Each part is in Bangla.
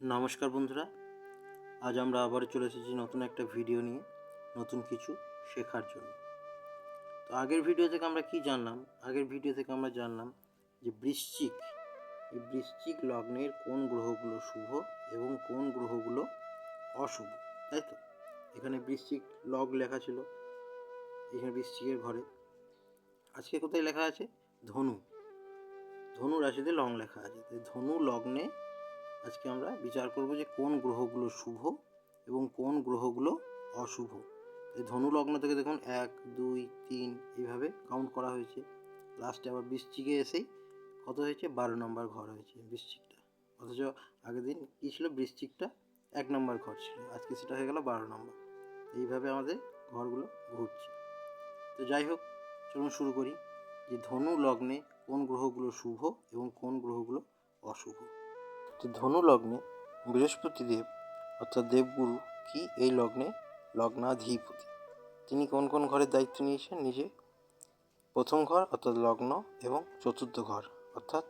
নমস্কার বন্ধুরা, আজ আমরা আবার চলে এসেছি নতুন একটা ভিডিও নিয়ে, নতুন কিছু শেখার জন্য। তো আগের ভিডিও থেকে আমরা কি জানলাম? আগের ভিডিও থেকে আমরা জানলাম যে বৃশ্চিক, এই বৃশ্চিক লগ্নের কোন গ্রহগুলো শুভ এবং কোন গ্রহগুলো অশুভ, তাই তো? এখানে বৃশ্চিক লগ লেখা ছিল, এখানে বৃশ্চিকের ঘরে। আজকে কোথায় লেখা আছে? ধনু। ধনু রাশিতে লং লেখা আছে। ধনু লগ্নে আজকে আমরা বিচার করব যে কোন গ্রহগুলো শুভ এবং কোন গ্রহগুলো অশুভ। এই ধনু লগ্ন থেকে দেখুন এক, দুই, তিন এইভাবে কাউন্ট করা হয়েছে। লাস্টে আবার বৃশ্চিকে এসেই কত হয়েছে? বারো নম্বর ঘর হয়েছে বৃশ্চিকটা। অথচ আগের দিন কী ছিল? বৃশ্চিকটা এক নম্বর ঘর ছিল। আজকে সেটা হয়ে গেল বারো নম্বর। এইভাবে আমাদের ঘরগুলো ঘুরছে। তো যাই হোক, চলুন শুরু করি যে ধনু লগ্নে কোন গ্রহগুলো শুভ এবং কোন গ্রহগুলো অশুভ। তো ধনু লগ্নে বৃহস্পতি দেব অর্থাৎ দেবগুরু কি এই লগ্নে লগ্নাধিপতি? তিনি কোন কোন ঘরের দায়িত্ব নিয়েছেন? নিজে প্রথম ঘর অর্থাৎ লগ্ন এবং চতুর্থ ঘর অর্থাৎ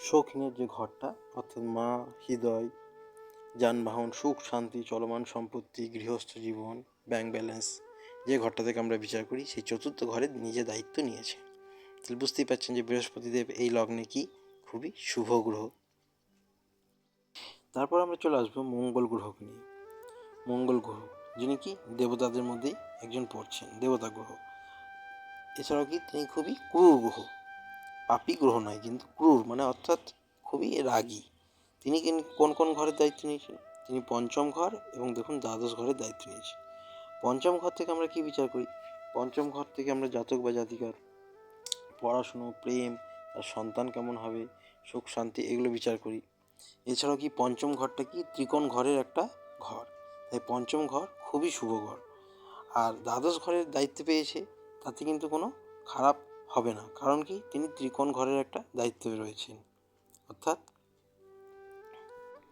শৌখিনের যে ঘরটা অর্থাৎ মা, হৃদয়, যানবাহন, সুখ, শান্তি, চলমান সম্পত্তি, গৃহস্থ জীবন ব্যাংক ব্যালেন্স যে ঘরটা থেকে আমরা বিচার করি, সেই চতুর্থ ঘরে নিজে দায়িত্ব নিয়েছে তাহলে বুঝতেই পারছেন যে বৃহস্পতিদেব এই লগ্নে কি? খুবই শুভ গ্রহ। তারপর আমরা চলে আসব মঙ্গল গ্রহকে নিয়ে। মঙ্গল গ্রহ যিনি কি? দেবতাদের মধ্যেই একজন পড়ছেন, দেবতা গ্রহ এছাড়াও কি তিনি খুবই ক্রূর গ্রহ? পাপি গ্রহ নয়, কিন্তু ক্রূর মানে অর্থাৎ খুবই রাগী। তিনি কোন কোন ঘরের দায়িত্ব নিয়েছেন? তিনি পঞ্চম ঘর এবং দেখুন দ্বাদশ ঘরের দায়িত্ব নিয়েছেন। পঞ্চম ঘর থেকে আমরা কি বিচার করি? পঞ্চম ঘর থেকে আমরা জাতক বা জাতিকার পড়াশুনো, প্রেম, তার সন্তান কেমন হবে, সুখ, শান্তি, এগুলো বিচার করি। এছাড়াও কি পঞ্চম ঘরটা কি? ত্রিকোণ ঘরের একটা ঘর। তাই পঞ্চম ঘর খুবই শুভ ঘর। আর দ্বাদশ ঘরের দায়িত্ব পেয়েছে, তাতে কিন্তু কোনো খারাপ হবে না। কারণ কি? তিনি ত্রিকোণ ঘরের একটা দায়িত্বে রয়েছেন। অর্থাৎ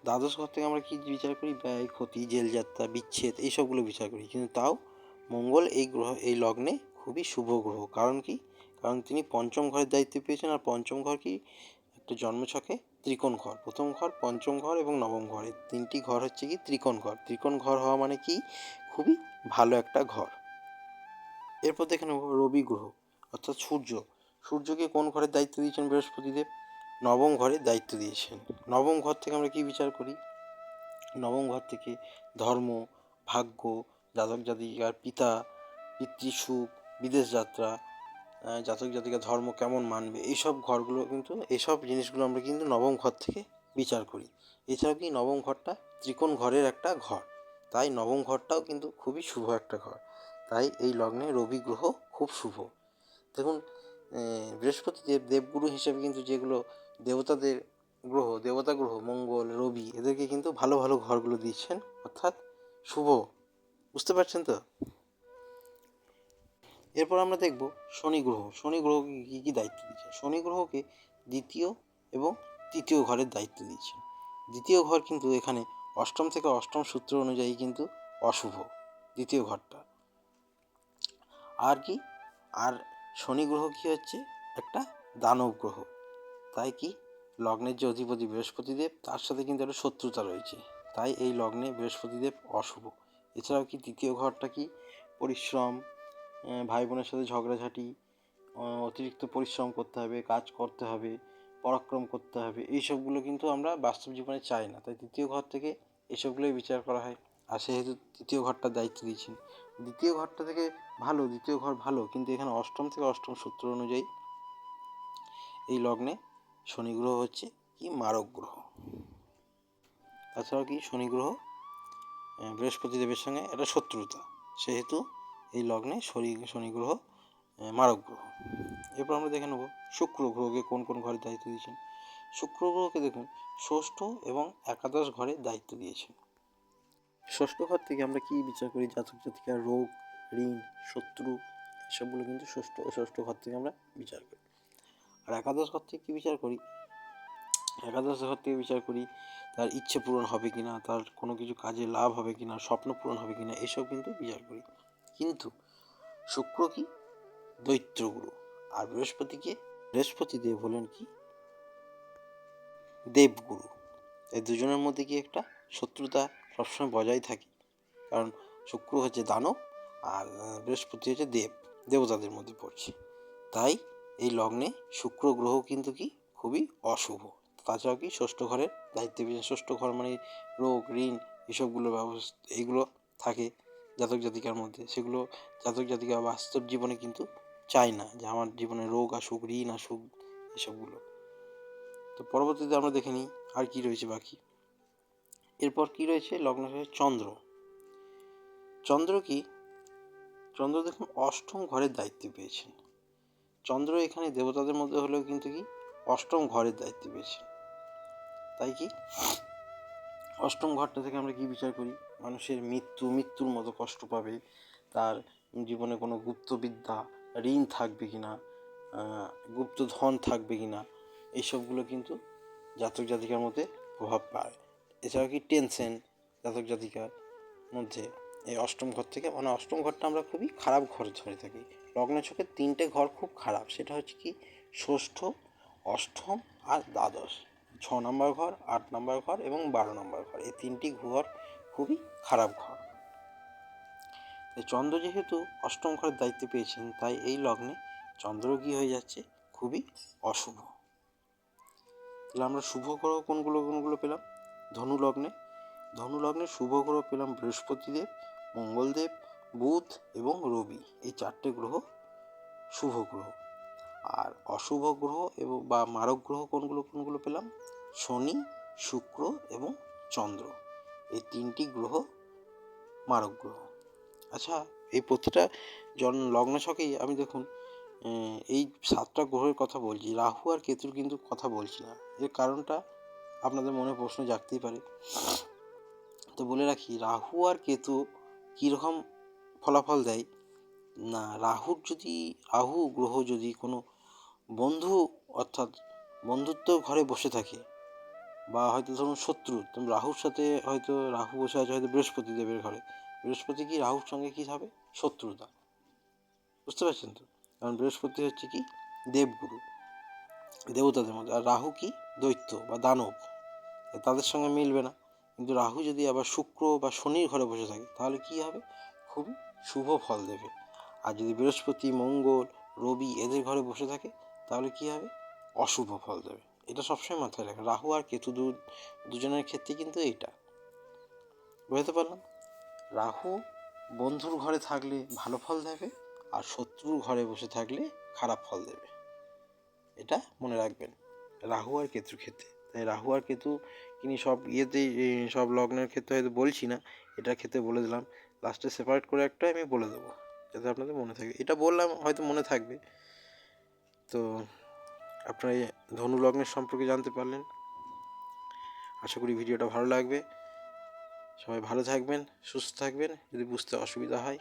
দ্বাদশ ঘর থেকে আমরা কি বিচার করি? ব্যয়, ক্ষতি, জেলযাত্রা, বিচ্ছেদ এইসবগুলো বিচার করি। কিন্তু তাও মঙ্গল এই গ্রহ, এই লগ্নে খুবই শুভ গ্রহ। কারণ কি? কারণ তিনি পঞ্চম ঘরের দায়িত্ব পেয়েছেন। আর পঞ্চম ঘর কি? একটা জন্মছকে ত্রিকোণ ঘর। প্রথম ঘর পঞ্চম ঘর এবং নবম ঘর। তিনটি ঘর হচ্ছে কি ত্রিকোণ ঘর। ত্রিকোণ ঘর হওয়া মানে কি? খুবই ভালো একটা ঘর। এরপর দেখে নেব রবি গ্রহ, অর্থাৎ সূর্য। সূর্যকে কোন ঘরের দায়িত্ব দিয়েছেন বৃহস্পতিদেব? নবম ঘরের দায়িত্ব দিয়েছেন। নবম ঘর থেকে আমরা কি বিচার করি? নবম ঘর থেকে ধর্ম, ভাগ্য জাতক জাতিকার পিতা, পিতৃসুখ, বিদেশ যাত্রা জাতক জাতিকা ধর্ম কেমন মানবে? এইসব ঘরগুলো কিন্তু, এইসব জিনিসগুলো আমরা কিন্তু নবম ঘর থেকে বিচার করি। এছাড়াও কি নবম ঘরটা ত্রিকোণ ঘরের একটা ঘর। তাই নবম ঘরটাও কিন্তু খুবই শুভ একটা ঘর। তাই এই লগ্নে রবি গ্রহ খুব শুভ। দেখুন বৃহস্পতি দেব, দেবগুরু হিসেবে কিন্তু যেগুলো দেবতাদের গ্রহ, দেবতা গ্রহ, মঙ্গল, রবি, এদেরকে কিন্তু ভালো ভালো ঘরগুলো দিচ্ছেন অর্থাৎ শুভ। বুঝতে পারছেন তো? এরপর আমরা দেখব শনি গ্রহ। শনি গ্রহকে কী কী দায়িত্ব দিয়েছে শনি গ্রহকে দ্বিতীয় এবং তৃতীয় ঘরের দায়িত্ব দিয়েছে দ্বিতীয় ঘর কিন্তু এখানে অষ্টম থেকে অষ্টম সূত্র অনুযায়ী কিন্তু অশুভ, দ্বিতীয় ঘরটা। আর কি? আর শনি গ্রহ কি হচ্ছে? একটা দানব গ্রহ। তাই কি? লগ্নের যে অধিপতি বৃহস্পতিদেব, তার সাথে কিন্তু একটা শত্রুতা রয়েছে। তাই এই লগ্নে বৃহস্পতিদেব অশুভ। এছাড়াও কি তৃতীয় ঘরটা কি? পরিশ্রম ভাই বোনের সাথে ঝগড়াঝাটি অতিরিক্ত পরিশ্রম করতে হবে কাজ করতে হবে পরাক্রম করতে হবে এইসবগুলো কিন্তু আমরা বাস্তব জীবনে চাই না। তাই তৃতীয় ঘর থেকে এসবগুলোই বিচার করা হয়। আর সেহেতু তৃতীয় ঘরটার দায়িত্ব দিয়েছেন। দ্বিতীয় ঘরটা থেকে ভালো দ্বিতীয় ঘর ভালো কিন্তু এখানে অষ্টম থেকে অষ্টম সূত্র অনুযায়ী এই লগ্নে শনি গ্রহ হচ্ছে কি মারক গ্রহ। তাছাড়াও কি শনি গ্রহ আহ, বৃহস্পতি দেবের সঙ্গে একটা শত্রুতা সেহেতু এই লগ্নে শনি শনি গ্রহ মারক গ্রহ। এরপর আমরা দেখে নেব শুক্র গ্রহকে কোন কোন ঘরে দায়িত্ব দিয়েছেন। শুক্র গ্রহকে দেখুন, ষষ্ঠ এবং একাদশ ঘরে দায়িত্ব দিয়েছেন। ষষ্ঠ ঘর থেকে আমরা কি বিচার করি? জাতক জাতিকার রোগ, ঋণ, শত্রু, এসবগুলো কিন্তু ষষ্ঠ ষষ্ঠ ঘর থেকে আমরা বিচার করি। আর একাদশ ঘর থেকে কী বিচার করি? একাদশ ঘর থেকে বিচার করি, তার ইচ্ছে পূরণ হবে কি না তার কোনো কিছু কাজে লাভ হবে কি না স্বপ্ন পূরণ হবে কি না এসব কিন্তু বিচার করি। কিন্তু শুক্র কি? দৈত্যগুরু আর বৃহস্পতিকে বৃহস্পতি দেব হলেন কি? দেবগুরু এই দুজনের মধ্যে কি একটা শত্রুতা সবসময় বজায় থাকে। কারণ শুক্র হচ্ছে দানব আর বৃহস্পতি হচ্ছে দেব। দেবতাদের মধ্যে পড়ছে। তাই এই লগ্নে শুক্র গ্রহ কিন্তু কি? খুবই অশুভ। তাছাড়াও কি ষষ্ঠ ঘরের দায়িত্ব ষষ্ঠ ঘর মানে রোগ, ঋণ, এসবগুলো ব্যবস্থা এইগুলো থাকে। জাতক জাতিকার মধ্যে। সেগুলো জাতক জাতিকা বাস্তব জীবনে কিন্তু চায় না যে আমার জীবনে রোগ আসুক, ঋণ আসুক, এসবগুলো। তো পরবর্তীতে আমরা দেখে নিই আর কি রয়েছে বাকি। এরপর কি রয়েছে? লগ্ন চন্দ্র। চন্দ্র কি? চন্দ্র দেখুন অষ্টম ঘরের দায়িত্ব পেয়েছেন। চন্দ্র এখানে দেবতাদের মধ্যে হলেও কিন্তু কি? অষ্টম ঘরের দায়িত্ব পেয়েছেন। তাই কি? অষ্টম ঘরটা থেকে আমরা কি বিচার করি? মানুষের মৃত্যু, মৃত্যুর মতো কষ্ট পাবে, তার জীবনে কোনো গুপ্তবিদ্যা, ঋণ থাকবে কি না গুপ্ত ধন থাকবে কি না, এইসবগুলো কিন্তু জাতক জাতিকার মধ্যে প্রভাব পায়। এছাড়া কি টেনশন জাতক জাতিকার মধ্যে? এই অষ্টম ঘর থেকে মানে অষ্টম ঘরটা আমরা খুবই খারাপ ঘর ধরে থাকি। লগ্ন ছকের তিনটে ঘর খুব খারাপ, সেটা হচ্ছে কি ষষ্ঠ, অষ্টম আর দ্বাদশ। ছ নম্বর ঘর, আট নম্বর ঘর এবং বারো নম্বর ঘর। এই তিনটি ঘর খুবই খারাপ ঘর। তাই চন্দ্র যেহেতু অষ্টম ঘরের দায়িত্ব পেয়েছেন, তাই এই লগ্নে চন্দ্র কি হয়ে যাচ্ছে খুবই অশুভ। তাহলে আমরা শুভ গ্রহ কোনগুলো কোনগুলো পেলাম? ধনু লগ্নে। ধনু লগ্নে শুভ গ্রহ পেলাম বৃহস্পতিদেব, মঙ্গলদেব, বুধ এবং রবি। এই চারটে গ্রহ শুভ গ্রহ। আর অশুভ গ্রহ এবং বা মারক গ্রহ কোনগুলো কোনগুলো পেলাম? শনি, শুক্র এবং চন্দ্র। এই তিনটি গ্রহ মারক গ্রহ। আচ্ছা এই প্রতিটা জন লগ্ন ছকেই আমি দেখুন এই সাতটা গ্রহের কথা বলছি, রাহু আর কেতুর কিন্তু কথা বলছি না। এর কারণটা আপনাদের মনে প্রশ্ন জাগতেই পারে। তো বলে রাখি, রাহু আর কেতু কীরকম ফলাফল দেয়? না, রাহুর যদি, রাহু গ্রহ যদি কোনো বন্ধু অর্থাৎ বন্ধুত্ব ঘরে বসে থাকে বা হয়তো ধরুন শত্রু রাহুর সাথে হয়তো, রাহু বসে আছে হয়তো বৃহস্পতি দেবের ঘরে। বৃহস্পতি কি রাহুর সঙ্গে কী হবে? শত্রুতা। বুঝতে পারছেন তো? কারণ বৃহস্পতি হচ্ছে কি? দেবগুরু, দেবতাদের মধ্যে। আর রাহু কি? দৈত্য বা দানব। তাদের সঙ্গে মিলবে না। কিন্তু রাহু যদি আবার শুক্র বা শনির ঘরে বসে থাকে, তাহলে কি হবে? খুবই শুভ ফল দেবে। আর যদি বৃহস্পতি, মঙ্গল, রবি এদের ঘরে বসে থাকে, তাহলে কি হবে? অশুভ ফল দেবে। এটা সবসময় মাথায় রাখে। রাহু আর কেতু দু, দুজনের ক্ষেত্রে কিন্তু এইটা। বুঝতে পারলাম রাহু বন্ধুর ঘরে থাকলে ভালো ফল দেবে আর শত্রুর ঘরে বসে থাকলে খারাপ ফল দেবে। এটা মনে রাখবেন। রাহু আর কেতুর ক্ষেত্রে। তাই রাহু আর কেতু কিনি সব ইয়েতেই সব লগ্নের ক্ষেত্রে হয়তো বলছি না, এটার ক্ষেত্রে বলে দিলাম। লাস্টে সেপারেট করে একটা আমি বলে দেবো, যাতে আপনাদের মনে থাকে। এটা বললাম, হয়তো মনে থাকবে। তো আপনারা এই ধনু লগ্নের সম্পর্কে জানতে পারলেন। আশা করি ভিডিওটা ভালো লাগবে। সবাই ভালো থাকবেন, সুস্থ থাকবেন। যদি বুঝতে অসুবিধা হয়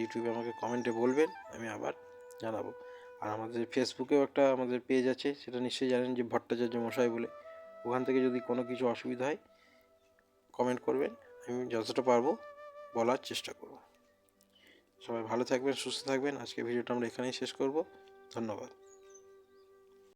ইউটিউবে আমাকে কমেন্টে বলবেন, আমি আবার জানাব। আর আমাদের ফেসবুকেও একটা আমাদের পেজ আছে, সেটা নিশ্চয়ই জানেন যে ভট্টাচার্য মশাই বলে। ওখান থেকে যদি কোনো কিছু অসুবিধা হয়, কমেন্ট করবেন, আমি যতটা পারব বলার চেষ্টা করব। সবাই ভালো থাকবেন, সুস্থ থাকবেন। আজকে ভিডিওটা আমরা এখানেই শেষ করব। ধন্যবাদ।